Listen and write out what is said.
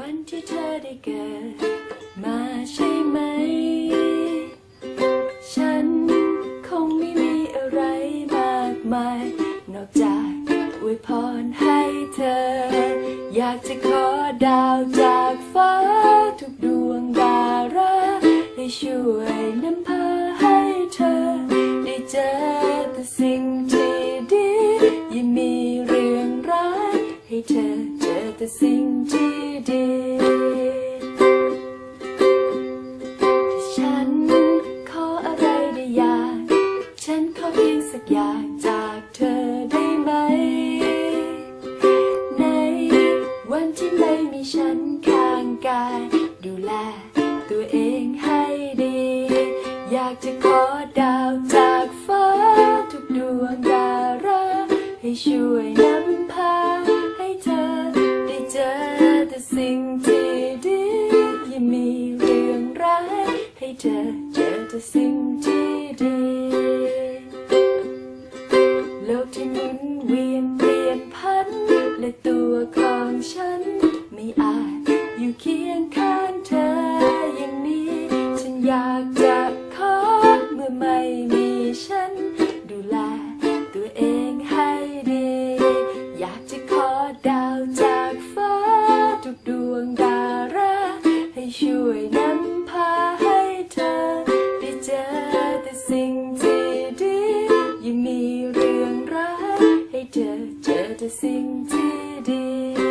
วันที่เธอได้เกิดมาใช่ไหม ฉันคงไม่มีอะไรมากมาย นอกจากอวยพรให้เธอ อยากจะขอดาวจากฟ้า ทุกดวงดาราได้ช่วยนำพาให้เธอ ได้เจอแต่สิ่งที่ดีอย่งมีเรื่องร้ายให้เธอเจอแต่สิ่งที่ อยากจะขอดาวจากฟ้า ทุกดวงดารา ให้ช่วยนำพา ให้เธอได้เจอแต่สิ่งที่ดี อย่ามีเรื่องร้าย ให้เธอเจอแต่สิ่ง เจอเจอแต่สิ่งที่ดี